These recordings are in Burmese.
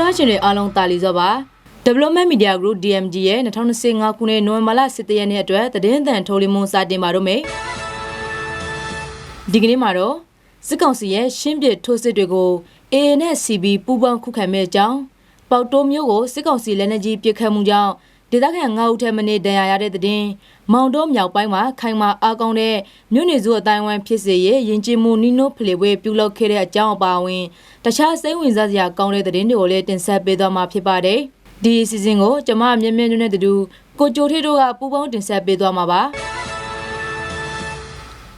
တော်ရရှင်တွေအားလုံးတာလီစောပါ Development Media Group DMG ရဲ့2025ခုနှစ်နိုဝင်ဘာလ17ရက်နေ့အတွက်သတင်းသံထုတ်လွှင့်မှုစတင်ပါတော့မယ်ဒီကနေ့မှာတော့စစ်ကောင်စီရဲ့ရှင်းပစ်ထိုးစစ်တွေကို AA နဲ့ CB ပူးပေါင်းခုခံမဲ့အကြောင်းပေါတိုးမျိုးကိုစစ်ကောင်စီလက်နက်ကြီးပစ်ခတ်မှုကြောင့် ဒေသခံ9ဦးထက်မနည်းဒဏ်ရာရတဲ့တဲ့တင်မောင်တော့မြောက်ပိုင်းမှာခိုင်မာအားကောင်းတဲ့မြို့နယ်စုအတိုင်းဝိုင်းဖြစ်စေရဲ့ယဉ်ကျေးမှုနီနိုဖလေပွဲပြုလုပ်ခဲ့တဲ့အကြောင်းအပါအဝင်တခြားစိတ်ဝင်စားစရာကောင်းတဲ့တဲ့တင်တွေကိုလည်းတင်ဆက်ပေးသွားမှာဖြစ်ပါတယ်ဒီအစီအစဉ်ကိုကျမမြင့်မြင့်နဲ့တူတူကိုကြိုထေးတို့ကပူးပေါင်းတင်ဆက်ပေးသွားမှာပါ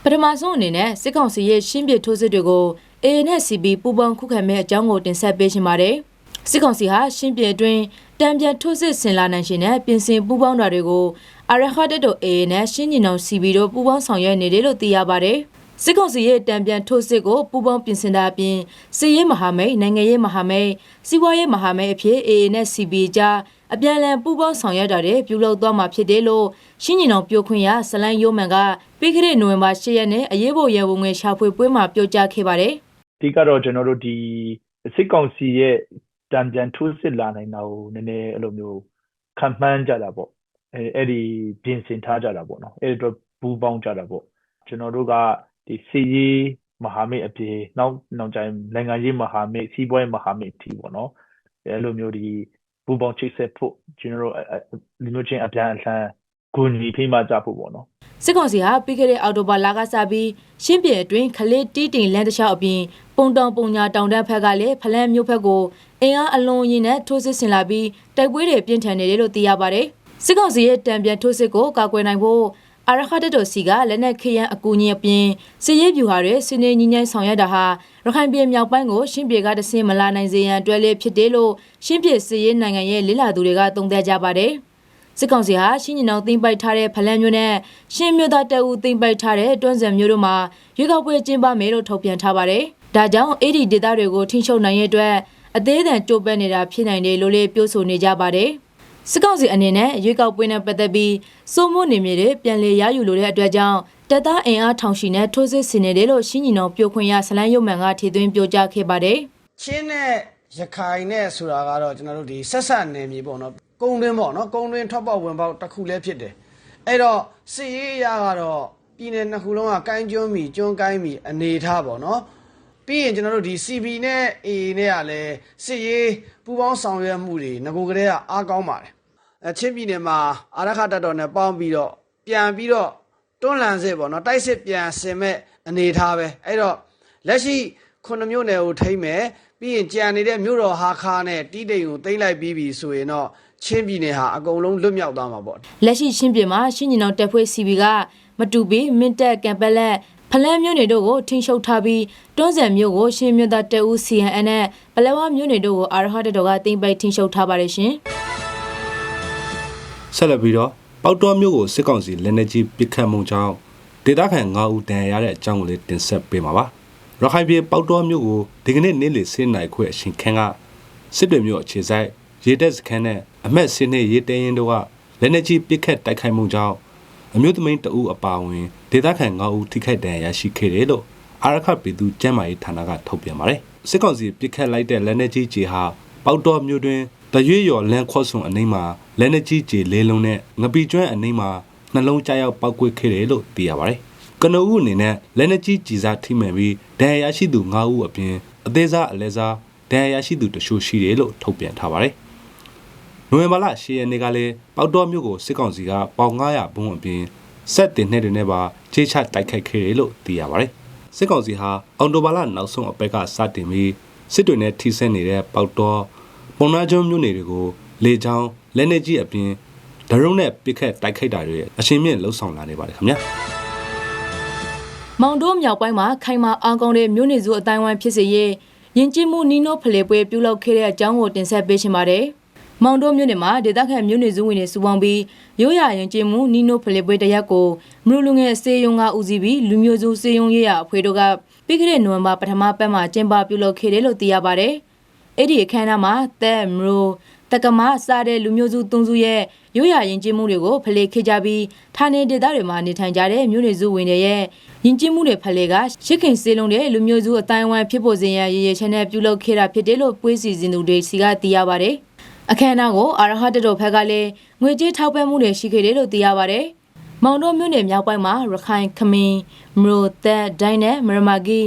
ပထမဆုံးအနေနဲ့စစ်ကောင်စီရဲ့ရှင်းပစ်ထိုးစစ်တွေကို AA နဲ့ CB ပူးပေါင်းခုခံမဲ့အကြောင်းကိုတင်ဆက်ပေးချင်ပါတယ်။စစ်ကောင်စီဟာရှင်းပြအတွင်း တံပြန်ထိုးစစ်ဆင်လာနိုင်ရှင်နဲ့ပြင်ဆင်ပူးပေါင်းတာတွေကိုအရဟတ်တက်တို့ AA နဲ့ရှင်းညီနောင် CB တို့ပူးပေါင်းဆောင်ရွက်နေတယ်လို့သိရပါတယ်။စစ်ကောင်စီရဲ့တံပြန်ထိုးစစ်ကိုပူးပေါင်းပြင်ဆင်တာအပြင်စစ်ရေးမဟာမိတ်နိုင်ငံရေးမဟာမိတ်စီးပွားရေးမဟာမိတ်အဖြစ် AA နဲ့ CB ကြားအပြန်အလှန်ပူးပေါင်းဆောင်ရွက်တာတွေပြုလုပ်သွားမှာဖြစ်တယ်လို့ရှင်းညီနောင်ပြောခွင့်ရဇလန်ယိုမန်ကပြီးခဲ့တဲ့နိုဝင်ဘာ10ရက်နေ့အရေးပေါ်ရဲဝင်ငွေရှာဖွေပွဲမှာပြောကြားခဲ့ပါတယ်။အဓိကတော့ကျွန်တော်တို့ဒီစစ်ကောင်စီရဲ့ တံပြန်ထိုးစစ်လာနိုင်တာကိုနည်းနည်းအဲ့လိုမျိုးခံမှန်းကြတာပေါ့အဲအဲ့ဒီပြင်ဆင်ထားကြတာပေါ့နော်အဲ့ဒီတော့ဘူးပေါင်းကြတာပေါ့ကျွန်တော်တို့ကဒီစီရေးမဟာမိတ်အပြင်နောက်နောက်ကျရင်နိုင်ငံရေးမဟာမိတ်စီးပွားရေးမဟာမိတ်အထိပေါ့နော်အဲ့လိုမျိုးဒီဘူးပေါင်းချိတ်ဆက်ဖို့ကျွန်တော်တို့လူမျိုးချင်းအပြန်အလှန်ဂုဏ်ကြီးဖိမကြဖို့ပေါ့နော် စစ်ကောင်စီဟာပြီးခဲ့တဲ့အောက်တိုဘာလကစပြီးရှင်းပြအတွင်းခလေးတီးတင်လန်တလျှောက်အပြင်ပုံတောင်ပုံညာတောင်တက်ဖက်ကလည်းဖလန်းမျိုးဖက်ကိုအင်အားအလုံးရင်းနဲ့ထိုးစစ်ဆင်လာပြီးတိုက်ပွဲတွေပြင်းထန်နေတယ်လို့သိရပါတယ်။စစ်ကောင်စီရဲ့တံပြန်ထိုးစစ်ကိုကာကွယ်နိုင်ဖို့အရခတ်တော်စီကလက်နက်ခရန်အကူအညီအပြင်စစ်ရေးဗျူဟာတွေစနေညီညိုင်းဆောင်ရွက်တာဟာရခိုင်ပြည်မြောက်ပိုင်းကိုရှင်းပြေကတဆင်မလာနိုင်စေရန်အတွက်လည်းဖြစ်တယ်လို့ရှင်းပြေစစ်ရေးနိုင်ငံရဲ့လိလာသူတွေကသုံးသပ်ကြပါတယ်။ စစ်ကောင်စီဟာရှင်းညီနောင်သိမ်းပိုက်ထားတဲ့ဖလန်းမျိုးနဲ့ရှင်းမျိုးသားတပ်ဦးသိမ်းပိုက်ထားတဲ့တွန်းစံမျိုးတို့မှာရွေးကောက်ပွဲကျင်းပမယ်လို့ထုတ်ပြန်ထားပါတယ်။ဒါကြောင့်အဲ့ဒီဒေသတွေကိုထိန်းချုပ်နိုင်ရဲ့အတွက်အသေးအံကြိုးပမ်းနေတာဖြစ်နိုင်တယ်လို့လည်းပြောဆိုနေကြပါတယ်။စစ်ကောင်စီအနေနဲ့ရွေးကောက်ပွဲနဲ့ပတ်သက်ပြီးစိုးမိုးနေမြေတွေပြန်လည်ရယူလိုတဲ့အတွက်ကြောင့်တပ်သားအင်အားထောင်ရှိနဲ့ထိုးစစ်ဆင်နေတယ်လို့ရှင်းညီနောင်ပြောခွင့်ရဆလန်းရုံမှန်ကထည့်သွင်းပြောကြားခဲ့ပါတယ်။ချင်းနဲ့ရခိုင်နဲ့ဆိုတာကတော့ကျွန်တော်တို့ဒီဆက်ဆက်နယ်မြေပေါ့နော် ကုန်းတွင်းပေါ့နော်ကုန်းတွင်းထောက်ပေါက်ဝင်ပေါက်တစ်ခုလည်းဖြစ်တယ်အဲ့တော့စစ်ရေးအရာကတော့ပြည်နယ်နှစ်ခုလုံးကကိုင်းကျွန်းမီကျွန်းကိုင်းမီအနေထားပေါ့နော်ပြီးရင်ကျွန်တော်တို့ဒီ CB နဲ့ AA နဲ့ကလည်းစစ်ရေးပူးပေါင်းဆောင်ရွက်မှုတွေငကိုကလေးကအားကောင်းပါတယ်အချင်းပြည်နယ်မှာအာရခတပ်တော်နဲ့ပေါင်းပြီးတော့ပြန်ပြီးတော့တွန်းလှန်စစ်ပေါ့နော်တိုက်စစ်ပြန်ဆင်မဲ့အနေထားပဲအဲ့တော့လက်ရှိခုနှစ်မြို့နယ်ကိုထိမ့်မယ်ပြီးရင်ကြံနေတဲ့မြို့တော်ဟာခါနဲ့တီးတိမ်ကိုတိမ့်လိုက်ပြီးပြီဆိုရင်တော့ ချင်းပြည်နယ်ဟာအကုန်လုံးလွတ်မြောက်သွားမှာပေါ့လက်ရှိရှင်းပြမှာရှင်းညီနောင်တက်ဖွဲ့ CB ကမတူပီမင်းတက်ကံပက်လက်ဖလန်းမြို့နယ်တို့ကိုထိန်းချုပ်ထားပြီးတွန်းစံမြို့ကိုရှင်းမြို့သားတက်ဦး CNN နဲ့ပလက်ဝမြို့နယ်တို့ကိုအာရဟတ်တော်ကတင်ပိုက်ထိန်းချုပ်ထားပါတယ်ရှင်ဆက်လက်ပြီးတော့ပေါတော်မျိုးကိုစစ်ကောင်စီလက်နက်ကြီးပစ်ခတ်မှုကြောင့်ဒေသခံ9ဦးဒဏ်ရာရတဲ့အကြောင်းကိုလည်းတင်ဆက်ပေးမှာပါရခိုင်ပြည်ပေါတော်မျိုးကိုဒီကနေ့နေ့လယ်စင်းနိုင်ခွဲအရှင်ခန်းကစစ်တွေမျိုးအခြေဆိုင်ရေတက်စခန်းနဲ့ အမက်စင်းနဲ့ရေတဲရင်တို့ကလက်နက်ကြီးပစ်ခတ်တိုက်ခိုက်မှုကြောင့်အမျိုးသမီးတအူအပါဝင်ဒေသခံ9ဦးထိခိုက်ဒဏ်ရာရရှိခဲ့တယ်လို့အာရခပြည်သူကျန်းမာရေးဌာနကထုတ်ပြန်ပါတယ်စစ်ကောင်စီပစ်ခတ်လိုက်တဲ့လက်နက်ကြီးကြီးဟာပေါတော်မျိုးတွင်တရွေ့ရော်လန်ခေါ့ဆုံအနှိမ့်မှာလက်နက်ကြီးကြီးလေးလုံးနဲ့ငပီကျွမ်းအနှိမ့်မှာနှလုံးကြားရောက်ပောက်ကွေ့ခဲ့တယ်လို့သိရပါတယ်ကနဦးအနေနဲ့လက်နက်ကြီးကြီးစားထိမှန်ပြီးဒဏ်ရာရရှိသူ9ဦးအပြင်အသေးစားအလဲစားဒဏ်ရာရရှိသူတချို့ရှိတယ်လို့ထုတ်ပြန်ထားပါတယ်။ နိုဝင်ဘာလ10ရက်နေ့ကလည်းပေါက်တော်မြို့ကိုစစ်ကောင်စီကပေါင်900ဘုံအပြင်ဆက်တင်နဲ့တွေနဲ့ပါခြေချတိုက်ခိုက်ခဲ့တယ်လို့သိရပါတယ်။စစ်ကောင်စီဟာအော်တိုဘာလနောက်ဆုံးအပတ်ကစတင်ပြီးစစ်တွေနဲ့ထိစပ်နေတဲ့ပေါက်တော်ပုံနာကျွန်းမြို့နယ်တွေကိုလေကြောင်းလက်နက်ကြီးအပြင်ဒရုန်းနဲ့ပစ်ခတ်တိုက်ခိုက်တာတွေအရှင်မြင့်လှုပ်ဆောင်လာနေပါတယ်ခင်ဗျာ။မောင်တိုးမြောက်ပိုင်းမှာခိုင်မာအောင်ကောင်းတဲ့မြို့နယ်စုအတိုင်းဝိုင်းဖြစ်စေရေးယဉ်ကျေးမှုနီနိုဖလေပွဲပြုလုပ်ခဲ့တဲ့အကြောင်းကိုတင်ဆက်ပေးချင်ပါတယ်။ မောင်တိုးမြို့နယ်မှာဒေသခံမြို့နယ်စုဝင်တွေစုပေါင်းပြီးရိုးရာယဉ်ကျေးမှုနီနိုဖလေပွဲတရက်ကိုမလူလူငယ်စေယုံကဦးစီးပြီးလူမျိုးစုစေယုံရေးရအဖွဲ့တို့ကပြီးခဲ့တဲ့နိုဝင်ဘာပထမပတ်မှာကျင်းပပြုလုပ်ခဲ့တယ်လို့သိရပါတယ်။အဲ့ဒီအခမ်းအနားမှာတဲမရိုတက္ကမစတဲ့လူမျိုးစုသုံးစုရဲ့ရိုးရာယဉ်ကျေးမှုတွေကိုဖလှယ်ခဲ့ကြပြီးဌာနေဒေသတွေမှာနေထိုင်ကြတဲ့မြို့နယ်စုဝင်တွေရဲ့ယဉ်ကျေးမှုတွေဖလှယ်ကရှစ်ခင်စေလုံးတဲ့လူမျိုးစုအတိုင်းအဝိုင်းဖြစ်ပေါ်စေရန်ရည်ရည်ချက်နဲ့ပြုလုပ်ခဲ့တာဖြစ်တယ်လို့ပွေးစီစဉ်သူတွေစီကသိရပါတယ်။ အခမ်းအနားကိုအာရဟတတော်ဖက်ကလည်းငွေကြေးထောက်ပံ့မှုတွေရှိခဲ့တယ်လို့သိရပါတယ်။မောင်တော်မြို့နယ်မြောက်ပိုင်းမှာရခိုင်ခမင်းမရိုသက်ဒိုင်းနဲ့မရမဂီ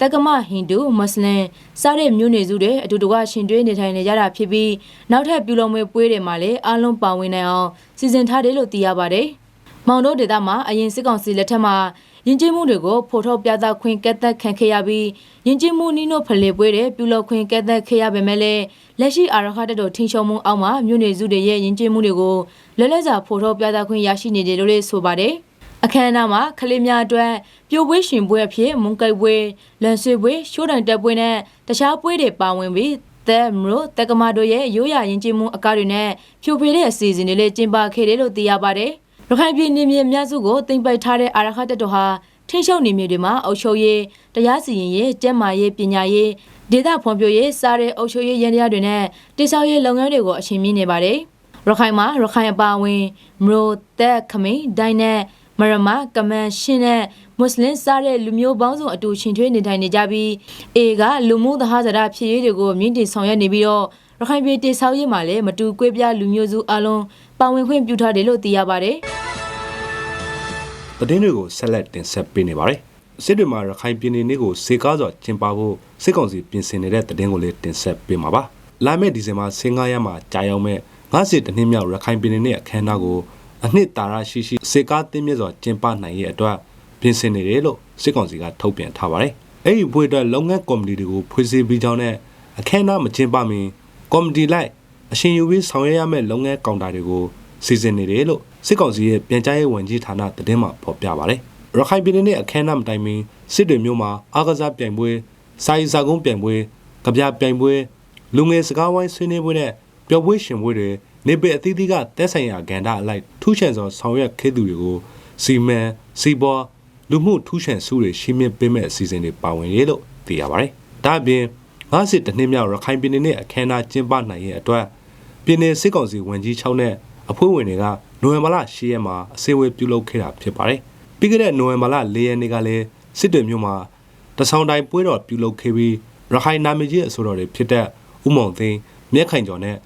တက္ကမဟိန္ဒူမွတ်စလင်စတဲ့မြို့နယ်စုတွေအတူတကွရှင်တွဲနေထိုင်နေကြတာဖြစ်ပြီးနောက်ထပ်ပြုလုပ်မွေးပွဲတွေမှာလည်းအားလုံးပါဝင်နိုင်အောင်စီစဉ်ထားတယ်လို့သိရပါတယ်။မောင်တို့ဒေသမှာအရင်စစ်ကောင်စီလက်ထက်မှာ ယဉ်ကျေးမှုတွေကိုဖော်ထုတ်ပြသခွင့်ကတ်သက်ခံခဲ့ရပြီးယဉ်ကျေးမှုနှီးနှုတ်ဖလှယ်ပွဲတွေပြုလုပ်ခွင့်ကတ်သက်ခဲ့ရပေမဲ့လည်းလက်ရှိအာရခတက်တော်ထင်းချုံမှုအောက်မှာမြို့နယ်စုတွေရဲ့ယဉ်ကျေးမှုတွေကိုလွယ်လွယ်စွာဖော်ထုတ်ပြသခွင့်ရရှိနေတယ်လို့လည်းဆိုပါတယ်။အခမ်းအနားမှာခလေးများအတွက်ပြိုပွဲရှင်ပွဲအဖြစ်မုန်ကိုက်ပွဲလန်ဆွေပွဲရှိုးတိုင်တက်ပွဲနဲ့တခြားပွဲတွေပါဝင်ပြီးသက်မလို့တက္ကမတို့ရဲ့ရိုးရာယဉ်ကျေးမှုအကားတွေနဲ့ဖြိုဖေးတဲ့အစီအစဉ်တွေလည်းကျင်းပခဲ့တယ်လို့သိရပါတယ်။ ရခိုင်ပြည်နယ်မြေအများစုကိုတင်ပိုက်ထားတဲ့အာရခတက်တော်ဟာထင်းရှုံနေမြေတွေမှာအုပ်ချုပ်ရေးတရားစီရင်ရေးကျန်းမာရေးပညာရေးဒေသဖွံ့ဖြိုးရေးစားတဲ့အုပ်ချုပ်ရေးရန်တရားတွေနဲ့တိစောက်ရေးလုပ်ငန်းတွေကိုအရှင်မြင့်နေပါတယ်။ရခိုင်မှာရခိုင်အပါအဝင်မရိုသက်ခမိန်ဒိုင်းနဲ့မရမကမန်ရှင်နဲ့မွတ်စလင်စားတဲ့လူမျိုးပေါင်းစုံအတူရှင်ထွေးနေထိုင်နေကြပြီးအေကလူမှုသဟဇာတဖြစ်ရေးတွေကိုမြင့်တင်ဆောင်ရွက်နေပြီးတော့ ရခိုင်ပြည်တိဆောက်ရေးမှာလည်းမတူကွေးပြားလူမျိုးစုအလုံးပါဝင်ခွင့်ပြုထားတယ်လို့သိရပါတယ်။သတင်းတွေကိုဆက်လက်တင်ဆက်ပေးနေပါတယ်စစ်တွေမှာရခိုင်ပြည်နယ်နေ့ကိုစေကားစွာကျင်းပဖို့စစ်ကောင်စီပြင်ဆင်နေတဲ့သတင်းကိုလည်းတင်ဆက်ပေးမှာပါလာမယ့်ဒီဇင်ဘာ15ရက်မှာကြာရောက်မဲ့90တနှစ်မြောက်ရခိုင်ပြည်နယ်နေ့အခမ်းအနားကိုအနှစ်သာရရှိရှိစေကားတင်းမြင့်စွာကျင်းပနိုင်ရဲ့အတွက်ပြင်ဆင်နေတယ်လို့စစ်ကောင်စီကထုတ်ပြန်ထားပါတယ်အဲ့ဒီဘွေအတွက်လုပ်ငန်းကော်မတီတွေကိုဖွဲ့စည်းပြီးကြောင်းနဲ့အခမ်းအနားမကျင်းပမီ ကော်မတီလိုက်အရှင်ယူပြီးဆောင်ရွက်ရမယ့်လုပ်ငန်းကောင်တာတွေကိုစီစဉ်နေတယ်လို့စစ်ကောင်စီရဲ့ပြန်ကြားရေးဝန်ကြီးဌာနသတင်းမှဖော်ပြပါတယ်။ရခိုင်ပြည်နယ်နဲ့အခမ်းအနားမတိုင်မီစစ်တွေမျိုးမှာအားကစားပြိုင်ပွဲ၊စာရေးစာကုန်းပြိုင်ပွဲ၊ကြပြပြိုင်ပွဲလူငယ်စကားဝိုင်းဆွေးနွေးပွဲနဲ့ပျော်ပွဲရှင်ပွဲတွေနေပအသီးသီးကတက်ဆိုင်ရာကဏ္ဍအလိုက်ထူးချွန်စွာဆောင်ရွက်ခဲ့သူတွေကိုစီမံစီပွားလူမှုထူးချွန်စုတွေရှင်းပြပေးမဲ့အစီအစဉ်တွေပါဝင်ရလို့သိရပါတယ်။ဒါ့အပြင် 50တနှစ်မြောက်ရခိုင်ပြည်နယ်နဲ့အခမ်းအနားကျင်းပနိုင်ရဲ့အတွက်ပြည်내စစ်ကောင်စီဝန်ကြီး6နဲ့အဖွဲ့ဝင်တွေကနိုဝင်ဘာလ10ရက်မှာအစည်းအဝေးပြုလုပ်ခဲ့တာဖြစ်ပါတယ်။ပြီးခဲ့တဲ့နိုဝင်ဘာလ4ရက်နေ့ကလည်းစစ်တွေမြို့မှာတဆောင်းတိုင်းပွဲတော်ပြုလုပ်ခဲ့ပြီးရခိုင်နာမည်ကြီးအဆိုတော်တွေဖြစ်တဲ့ဥမောင်သိန်းမြက်ခိုင်ကျော်နဲ့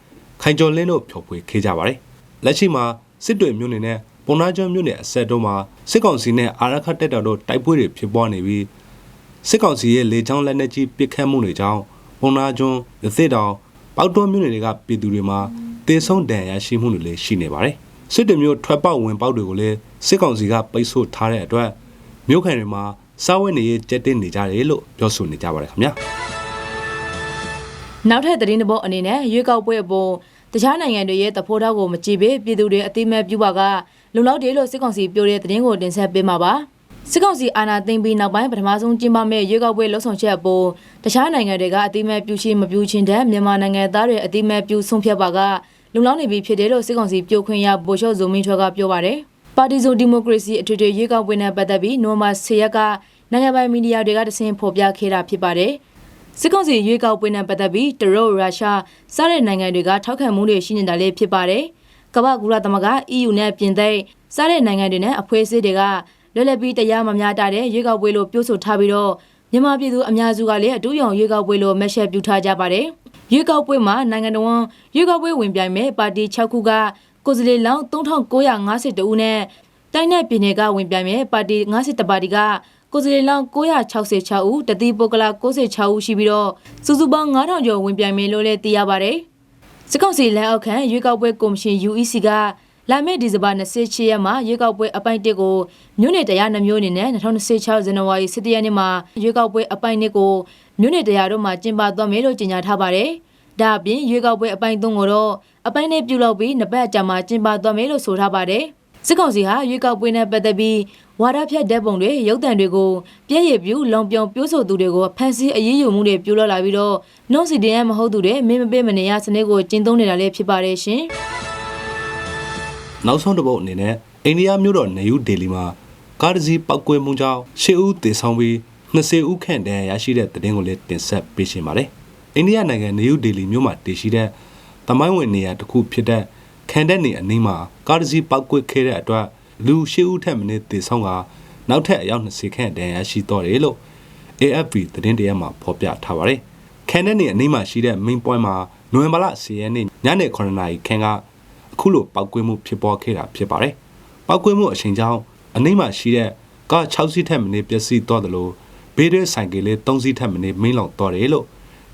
ခိုင်ကျော်လင်းတို့ဖျော်ဖြေခဲ့ကြပါတယ်။လက်ရှိမှာစစ်တွေမြို့နယ်နဲ့ပုံနာကျွန်းမြို့နယ်အဆက်တို့မှာစစ်ကောင်စီနဲ့အာရခတ်တက်တော်တို့တိုက်ပွဲတွေဖြစ်ပွားနေပြီးစစ်ကောင်စီရဲ့လေကြောင်းလက်နက်ကြီးပစ်ခတ်မှုတွေကြောင့် ပုံနာကျွန်းရသစ်တောင်ပေါက်တော်မြို့နယ်တွေကပြည်သူတွေမှာတေဆုံးဒဏ်ရာရှိမှုတွေလည်းရှိနေပါတယ်။စစ်တမျိုးထွက်ပေါက်ဝင်ပေါက်တွေကိုလည်းစစ်ကောင်စီကပိတ်ဆို့ထားတဲ့အတွက်မြို့ခံတွေမှာစားဝတ်နေရေးကြက်တင်နေကြတယ်လို့ပြောဆိုနေကြပါတယ်ခင်ဗျာနောက်ထပ်သတင်းတစ်ပုဒ်အနေနဲ့ရွေးကောက်ပွဲအပေါ်တခြားနိုင်ငံတွေရဲ့တဖိုးထောက်ကိုမကြည့်ပေပြည်သူတွေအသိမဲ့ပြုပါကလုံလောက်တယ်လို့စစ်ကောင်စီပြောတဲ့သတင်းကိုတင်ဆက်ပေးမှာပါ စစ်ကောင်စီအာဏာသိမ်းပြီးနောက်ပိုင်းပထမဆုံးကျင်းပမဲ့ရွေးကောက်ပွဲလှုပ်ဆောင်ချက်အပေါ်တခြားနိုင်ငံတွေကအသိမဲ့ပြုရှိမပြုချင်းတဲ့မြန်မာနိုင်ငံသားတွေအသိမဲ့ပြုဆုံးဖြတ်ပါကလုံလောက်နေပြီဖြစ်တယ်လို့စစ်ကောင်စီပြောခွင့်ရဗိုလ်ချုပ်ဇုံမင်းထွက်ကပြောပါတယ်ပါတီစုံဒီမိုကရေစီအထွေထွေရွေးကောက်ပွဲနဲ့ပတ်သက်ပြီးနိုမာ10ရက်ကနိုင်ငံပိုင်မီဒီယာတွေကတစင်ဖော်ပြခဲ့တာဖြစ်ပါတယ်စစ်ကောင်စီရွေးကောက်ပွဲနဲ့ပတ်သက်ပြီးတရုတ်ရုရှားစတဲ့နိုင်ငံတွေကထောက်ခံမှုတွေရှိနေတာလည်းဖြစ်ပါတယ်။ကမ္ဘာကူရသမဂ EU နဲ့ပြင်သစ်စတဲ့နိုင်ငံတွေနဲ့အဖွဲ့အစည်းတွေက လွယ်လည်ပြီးတရားမများတာတဲ့ရွေးကောက်ပွဲလို့ပြောဆိုထားပြီးတော့မြန်မာပြည်သူအများစုကလည်းအတူရောင်ရွေးကောက်ပွဲလို့မက်ရှက်ပြုထားကြပါတယ်။ရွေးကောက်ပွဲမှာနိုင်ငံတော်ရွေးကောက်ပွဲဝင်ပြိုင်မဲ့ပါတီ6ခုကကိုယ်စားလှယ်လောင်း3950ဦးနဲ့တိုင်းနယ်ပြည်နယ်ကဝင်ပြိုင်မဲ့ပါတီ50ပါတီကကိုယ်စားလှယ်လောင်း966ဦးတတိပုဂ္ဂလ96ဦးရှိပြီးတော့စုစုပေါင်း9000ကျော်ဝင်ပြိုင်မယ်လို့လည်းသိရပါတယ်။စစ်ကောင်စီလက်အောက်ခံရွေးကောက်ပွဲကော်မရှင် UEC က လာမယ့်ဒီဇင်ဘာ28ရက်မှာရွေးကောက်ပွဲအပိုင်း1ကိုမြို့နယ်တရားနှမျိုးအနေနဲ့2026ဇန်နဝါရီ17ရက်နေ့မှာရွေးကောက်ပွဲအပိုင်း2ကိုမြို့နယ်တရားတို့မှာကျင်းပသွားမယ်လို့ကြေညာထားပါတယ်။ဒါအပြင်ရွေးကောက်ပွဲအပိုင်း3ကိုတော့အပိုင်းနဲ့ပြုလုပ်ပြီးနှစ်ပတ်ကြာမှကျင်းပသွားမယ်လို့ဆိုထားပါတယ်။စစ်ကောင်စီဟာရွေးကောက်ပွဲနဲ့ပတ်သက်ပြီးဝါဒဖြတ်တဲ့ပုံတွေရုပ်သံတွေကိုပြည့်ရည်ပြူလုံပြောင်ပြိုးဆိုသူတွေကိုဖန်ဆီးအရေးယူမှုတွေပြုလုပ်လာပြီးတော့နှုတ်စီတင်ရမဟုတ်သူတွေမင်းမပေးမနေရစနစ်ကိုကျင့်သုံးနေတာလည်းဖြစ်ပါတယ်ရှင်။ နောက်ဆုံးတစ်ပုတ်အနေနဲ့အိန္ဒိယမြို့တော်နေယူဒေလီမှာကားတစ်စီးပောက်ကွဲမှုကြောင့်ရှစ်ဦးသေဆုံးပြီး20ဦးခန့်တန်းရရှိတဲ့သတင်းကိုလည်းတင်ဆက်ပေးရှင်ပါတယ်။အိန္ဒိယနိုင်ငံနေယူဒေလီမြို့မှာတည်ရှိတဲ့တမိုင်းဝင်နေရာတစ်ခုဖြစ်တဲ့ခံတဲ့နေအနီးမှာကားတစ်စီးပောက်ကွက်ခဲ့တဲ့အတွက်လူရှစ်ဦးထက်မနည်းသေဆုံးကနောက်ထပ်အယောက်20ခန့်ဒဏ်ရာရှိတော့တယ်လို့ AFP သတင်းတရက်မှာဖော်ပြထားပါတယ်။ခံတဲ့နေအနီးမှာရှိတဲ့ main point မှာနိုဝင်ဘာလ10ရက်နေ့ညနေ9နာရီခန့်က အခုလိုပောက်ကွဲမှုဖြစ်ပေါ်ခဲ့တာဖြစ်ပါတယ်။ပောက်ကွဲမှုအချိန်ကြောင်းအနီးမှာရှိတဲ့ကား6စီးထက်မနည်းပျက်စီးသွားတယ်လို့ဘေးရဲဆိုင်ကလေး3စီးထက်မနည်းမင်းလောင်သွားတယ်လို့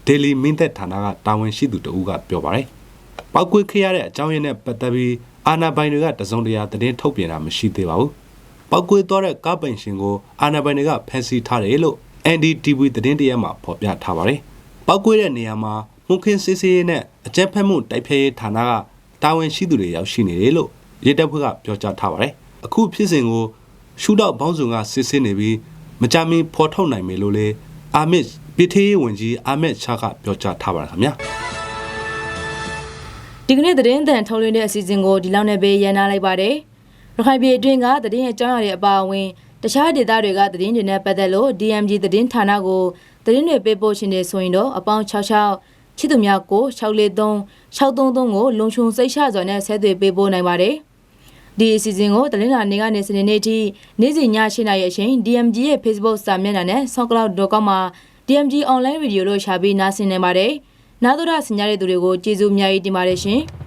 Daily မင်းသက်ဌာနကတာဝန်ရှိသူတဦးကပြောပါတယ်။ပောက်ကွဲခဲ့ရတဲ့အကြောင်းရင်းနဲ့ပတ်သက်ပြီးအာဏာပိုင်တွေကတစုံတရာသတင်းထုတ်ပြန်တာမရှိသေးပါဘူး။ပောက်ကွဲသွားတဲ့ကားပိုင်ရှင်ကိုအာဏာပိုင်တွေကဖမ်းဆီးထားတယ်လို့ NDTV သတင်းတရက်မှာဖော်ပြထားပါတယ်။ပောက်ကွဲတဲ့နေရာမှာမှုခင်းစစ်ဆေးရေးနဲ့အကြမ်းဖက်မှုတိုက်ဖျက်ရေးဌာနက တာဝန်ရှိသူတွေရောက်ရှိနေတယ်လို့ရဲတပ်ဖွဲ့ကပြောကြားထားပါတယ်။အခုဖြစ်စဉ်ကိုရှုထောက်ဘောင်းစုံကစစ်ဆေးနေပြီးမကြမီဖော်ထုတ်နိုင်မယ်လို့လေအာမစ်ပြည်ထေးရေးဝန်ကြီးအာမက်ချာကပြောကြားထားပါတယ်ခင်ဗျာ။ဒီကနေ့သတင်းသံထုတ်လွှင့်တဲ့အစီအစဉ်ကိုဒီလောက်နဲ့ပဲရန်နာလိုက်ပါတယ်ရခိုင်ပြည်အတွင်းကသတင်းအကြောင်းအရာတွေအပါအဝင်တခြားဒေသတွေကသတင်းတွေနဲ့ပတ်သက်လို့ DMG သတင်းဌာနကိုသတင်းတွေပေးပို့ရှင်နေဆိုရင်တော့အပေါင်း66 ချစ်သူများကို643 633ကိုလုံခြုံစိတ်ချစွာနဲ့ဆက်သွယ်ပေးပို့နိုင်ပါတယ်ဒီအစီအစဉ်ကိုတလင်းလာနေကနေစနေနေ့ထိနေ့စဉ်ည8:00နာရီအချိန် DMG ရဲ့ Facebook စာမျက်နှာနဲ့ SoundCloud.com မှာ DMG Online Radio လို့ရှာပြီးနားဆင်နိုင်ပါတယ်။နားတော်ရဆင်ကြတဲ့သူတွေကိုကျေးဇူးအများကြီးတင်ပါတယ်ရှင်။